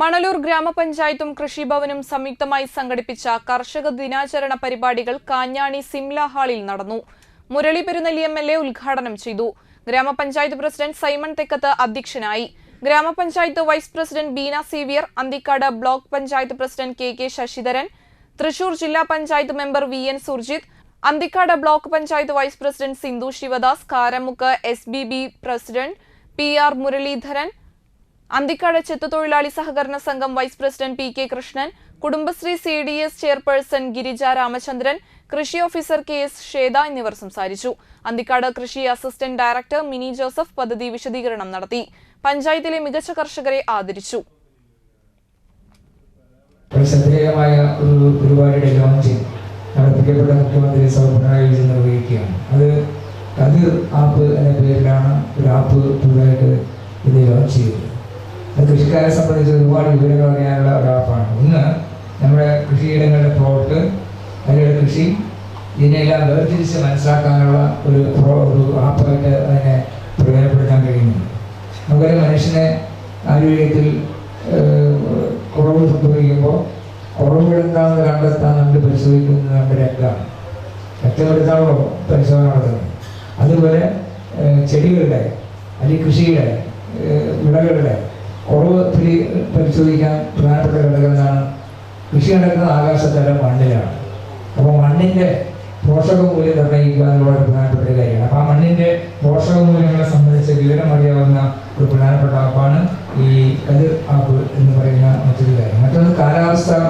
മണലൂർ ഗ്രാമപഞ്ചായത്തും കൃഷിഭവനും സംയുക്തമായി സംഘടിപ്പിച്ച കർഷക ദിനാചരണ പരിപാടികൾ കാഞ്ഞാണി സിംല ഹാളിൽ നടന്നു. Murali Perunnali M L A ഉദ്ഘാടനം ചെയ്തു. ഗ്രാമപഞ്ചായത്ത് പ്രസിഡന്റ് സൈമൺ തെക്കത്ത് അധ്യക്ഷനായി. ഗ്രാമപഞ്ചായത്ത് vice president Beena Xavier Anthikad block panchayat president K K Sasidharan Thrissur ജില്ലാ panchayat member V N Surjith Anthikad block panchayat vice president Sindhu Sivadas Karamukku S president P R Muraleedharan Anthikad ചെത്തുതൊഴിലാളി സഹകരണ സംഘം vice president P K Krishnan Kudumbashree C D S chairperson Girija Ramachandran കൃഷി officer K S Shweta എന്നിവർ സംസാരിച്ചു. അന്തിക്കാട് കൃഷി assistant director mini Joseph പദ്ധതി വിശദീകരണം നടത്തി. പഞ്ചായത്തിലെ മികച്ച കർഷകരെ ആദരിച്ചു. ഒരു അത് ആപ്പ് എന്ന പേരിലാണ് ഒരു ആപ്പ് പുതുതായിട്ട് ഇത് ലോഞ്ച് ചെയ്തത്. കൃഷിക്കാരെ സംബന്ധിച്ച് ഒരുപാട് വിവരങ്ങൾ അറിയാനുള്ള ഒരാപ്പാണ് ഒന്ന് നമ്മുടെ കൃഷിയിടങ്ങളുടെ പ്ലോട്ട് അതിലുള്ള കൃഷി ഇതിനെല്ലാം വേർതിരിച്ച് മനസ്സിലാക്കാനുള്ള ഒരു പ്രോ ഒരു ആപ്പായിട്ട് അതിനെ പ്രയോജനപ്പെടുത്താൻ കഴിയുന്നു നമുക്കൊരു മനുഷ്യനെ ആരോഗ്യത്തിൽ കുറവ് സംഭവിക്കുമ്പോൾ കുറവുകൾ കണ്ടെത്താൻ നമ്മൾ പരിശോധിക്കുന്നത് നമ്മുടെ രക്തമാണ്. രക്തമെടുത്താണല്ലോ പരിശോധന നടത്തുന്നത്. അതുപോലെ ചെടികളുടെ അല്ലെങ്കിൽ കൃഷിയുടെ വിളകളുടെ പരി- പരിശോധിക്കാൻ പ്രധാനപ്പെട്ട ഘടകങ്ങളാണ്. കൃഷി നടക്കുന്ന ആകാശത്തല മണ്ണിലാണ്. അപ്പോൾ മണ്ണിന്റെ പോഷക മൂല്യം നിർണയിക്കുക എന്നുള്ളത് പ്രധാനപ്പെട്ട കാര്യമാണ്. അപ്പോൾ ആ മണ്ണിന്റെ പോഷക മൂല്യങ്ങളെ സംബന്ധിച്ച് വിവരം അറിയാവുന്ന ഒരു പ്രധാനപ്പെട്ട ആപ്പാണ് ഈ കതിർ ആപ്പ് എന്ന് പറയുന്ന മറ്റൊരു കാര്യം. മറ്റൊന്ന് കാലാവസ്ഥ